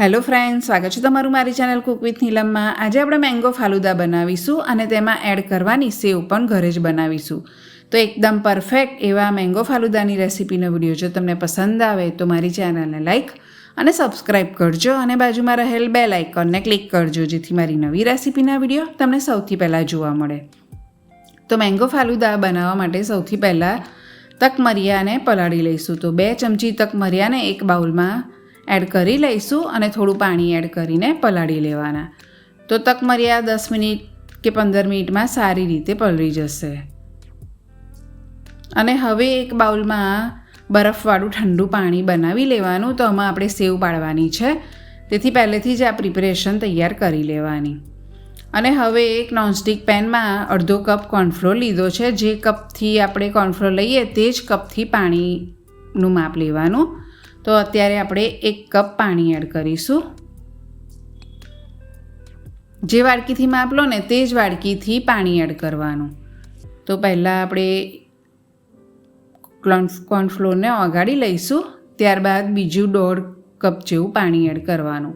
Hello friend સ્વાગત છે તમારું મારી ચેનલ કુક વિથ નીલમમાં આજે આપણે મેંગો ફાલુદા બનાવીશું અને તેમાં એડ કરવાની સેવ પણ ઘરે જ બનાવીશું. તો એકદમ પરફેક્ટ એવા મેંગો ફાલુદાની રેસીપીનો વીડિયો જો તમને પસંદ આવે તો મારી ચેનલને લાઇક અને સબસ્ક્રાઇબ કરજો અને બાજુમાં રહેલ બે લાઇકનને ક્લિક કરજો, જેથી મારી નવી રેસીપીના વીડિયો તમને સૌથી પહેલાં જોવા મળે. તો મેંગો ફાલુદા બનાવવા માટે સૌથી પહેલાં તકમરિયાને પલાળી લઈશું. તો બે ચમચી તકમરિયાને એક બાઉલમાં એડ કરી લઈશું અને થોડું પાણી એડ કરીને પલાળી લેવાના. તો તકમરિયા દસ મિનિટ કે પંદર મિનિટમાં સારી રીતે પલળી જશે. અને હવે એક બાઉલમાં બરફવાળું ઠંડુ પાણી બનાવી લેવાનું તો આમાં આપણે સેવ પાડવાની છે. તેથી પહેલેથી જ આ પ્રિપરેશન તૈયાર કરી લેવાની. અને હવે એક નોનસ્ટિક પેનમાં અડધો કપ કોર્નફ્લોર લીધો છે. જે કપથી આપણે કોર્નફ્લોર લઈએ તે જ કપથી પાણીનું માપ લેવાનું. તો અત્યારે આપણે એક કપ પાણી એડ કરીશું. જે વાડકીથી માપ લો ને તે જ વાડકીથી પાણી એડ કરવાનું. તો પહેલાં આપણે કોર્નફ્લોરને ઓગાળી લઈશું, ત્યારબાદ બીજું દોઢ કપ જેવું પાણી એડ કરવાનું.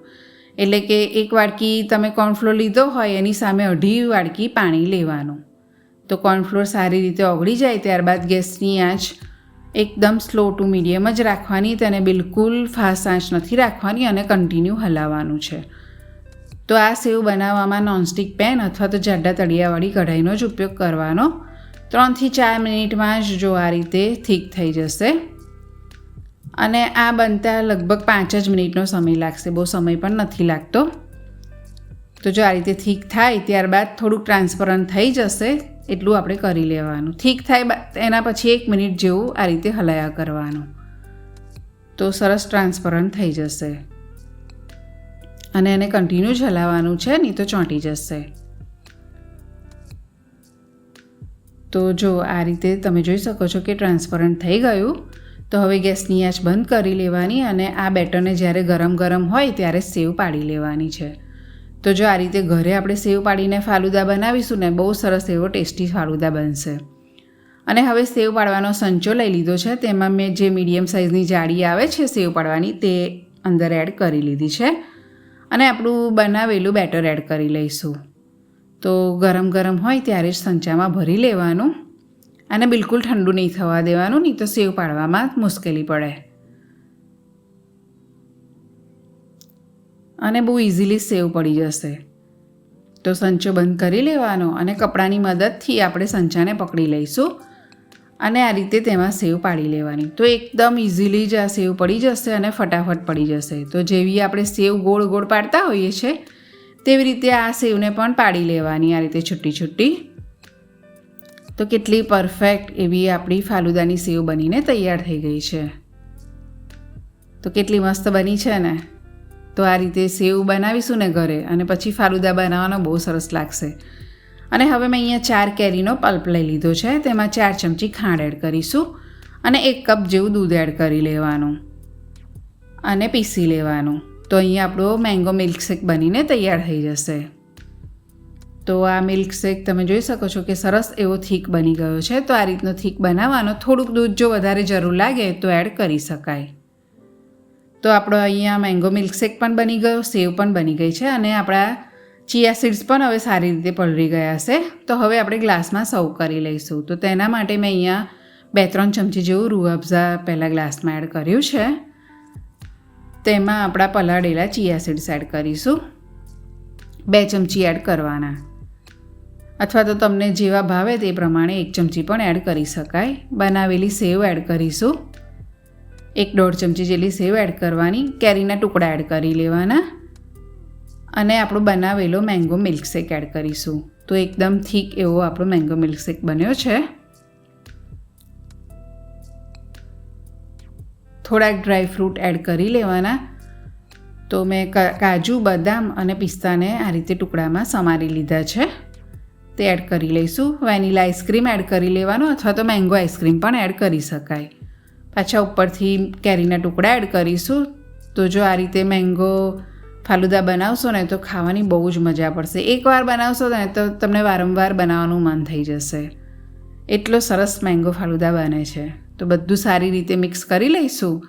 એટલે કે એક વાડકી તમે કોર્નફ્લોર લીધો હોય, એની સામે અઢી વાડકી પાણી લેવાનું. તો કોર્નફ્લોર સારી રીતે ઓગળી જાય, ત્યારબાદ ગેસની આંચ એકદમ સ્લો ટુ મીડિયમ જ રાખવાની તેને બિલકુલ ફાસ્ટ આંચ નથી રાખવાની અને કન્ટિન્યુ હલાવવાનું છે. તો આ સેવ બનાવવામાં નોનસ્ટિક પેન અથવા તો જાડા તળિયાવાળી કઢાઈનો જ ઉપયોગ કરવાનો. ત્રણથી ચાર મિનિટમાં જ જો આ રીતે થીક થઈ જશે. અને આ બનતા લગભગ પાંચ જ મિનિટનો સમય લાગશે. બહુ સમય પણ નથી લાગતો. તો જો આ રીતે થીક થાય ત્યારબાદ થોડુંક ટ્રાન્સપરન્ટ થઈ જશે, એટલું આપણે કરી લેવાનું. ઠીક થાય એના પછી એક મિનિટ જેવું આ રીતે હલાયા કરવાનું. તો સરસ ટ્રાન્સપરન્ટ થઈ જશે. અને એને કન્ટિન્યુ જ હલાવવાનું છે, નહીં તો ચોંટી જશે. તો જો આ રીતે તમે જોઈ શકો છો કે ટ્રાન્સપરન્ટ થઈ ગયું, તો હવે ગેસની આંચ બંધ કરી લેવાની અને આ બેટરને જ્યારે ગરમ ગરમ હોય ત્યારે સેવ પાડી લેવાની છે. તો જો આ રીતે ઘરે આપણે સેવ પાડીને ફાલુદા બનાવીશું ને, બહુ સરસ એવો ટેસ્ટી ફાલુદા બનશે. અને હવે સેવ પાડવાનો સંચો લઈ લીધો છે. તેમાં મેં જે મીડિયમ સાઇઝની જાળી આવે છે સેવ પાડવાની, તે અંદર એડ કરી લીધી છે. અને આપણું બનાવેલું બેટર એડ કરી લઈશું. તો ગરમ ગરમ હોય ત્યારે જ સંચામાં ભરી લેવાનું અને બિલકુલ ઠંડુ નહીં થવા દેવાનું, નહીં તો સેવ પાડવામાં મુશ્કેલી પડે. અને બહુ ઇઝીલી સેવ પડી જશે. તો સંચો બંધ કરી લેવાનો અને કપડાની મદદથી આપણે સંચાને પકડી લઈશું અને આ રીતે તેમાં સેવ પાડી લેવાની. તો એકદમ ઇઝીલી જ આ સેવ પડી જશે અને ફટાફટ પડી જશે. તો જેવી આપણે સેવ ગોળ ગોળ પાડતા હોઈએ છીએ તેવી રીતે આ સેવને પણ પાડી લેવાની આ રીતે છૂટી છૂટી. તો કેટલી પરફેક્ટ એવી આપણી ફાલુદાની સેવ બનીને તૈયાર થઈ ગઈ છે. તો કેટલી મસ્ત બની છે ને? તો આ રીતે સેવ બનાવીશું ને ઘરે અને પછી ફાલુદા બનાવવાનો બહુ સરસ લાગશે. અને હવે મેં અહીંયા ચાર કેરીનો પલ્પ લઈ લીધો છે, તેમાં ચાર ચમચી ખાંડ એડ કરીશું અને એક કપ જેવું દૂધ એડ કરી લેવાનું અને પીસી લેવાનું. તો અહીંયા આપણો મેંગો મિલ્કશેક બનીને તૈયાર થઈ જશે. તો આ મિલ્કશેક તમે જોઈ શકો છો કે સરસ એવો થીક બની ગયો છે, તો આ રીતનો થીક બનાવવાનો થોડુંક દૂધ જો વધારે જરૂર લાગે તો એડ કરી શકાય. તો આપણો અહીંયા મેંગો મિલ્કશેક પણ બની ગયો, સેવ પણ બની ગઈ છે અને આપણા ચિયા સીડ્સ પણ હવે સારી રીતે પલળી ગયા છે. તો હવે આપણે ગ્લાસમાં સર્વ કરી લઈશું. તો તેના માટે મેં અહીંયા બે ત્રણ ચમચી જેવું રૂ અફઝા પહેલાં ગ્લાસમાં એડ કર્યું છે. તેમાં આપણા પલાળેલા ચિયા સીડ્સ એડ કરીશું. બે ચમચી એડ કરવાના. અથવા તો તમને જેવા ભાવે તે પ્રમાણે એક ચમચી પણ એડ કરી શકાય. બનાવેલી સેવ એડ કરીશું. એક દોઢ ચમચી જેટલી સેવ એડ કરવાની, કેરીના ટુકડા એડ કરી લેવાના અને આપણો બનાવેલો મેંગો મિલ્કશેક એડ કરીશું. તો એકદમ થીક એવો આપણો મેંગો મિલ્કશેક બન્યો છે. થોડાક ડ્રાય ફ્રૂટ એડ કરી લેવાના. તો મેં કાજુ, બદામ અને પિસ્તાને આ રીતે ટુકડામાં સમારી લીધા છે. તે એડ કરી લઈશું. વેનીલા આઈસ્ક્રીમ એડ કરી લેવાનો અથવા તો મેંગો આઈસ્ક્રીમ પણ એડ કરી શકાય. પાછા ઉપરથી કેરીના ટુકડા એડ કરીશું. તો જો આ રીતે મેંગો ફાલુદા બનાવશો ને તો ખાવાની બહુ જ મજા પડશે. એકવાર બનાવશો ને તો તમને વારંવાર બનાવવાનું મન થઈ જશે. એટલો સરસ મેંગો ફાલુદા બને છે. તો બધું સારી રીતે મિક્સ કરી લઈશું.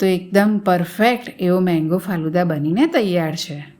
તો એકદમ પરફેક્ટ એવો મેંગો ફાલુદા બનીને તૈયાર છે.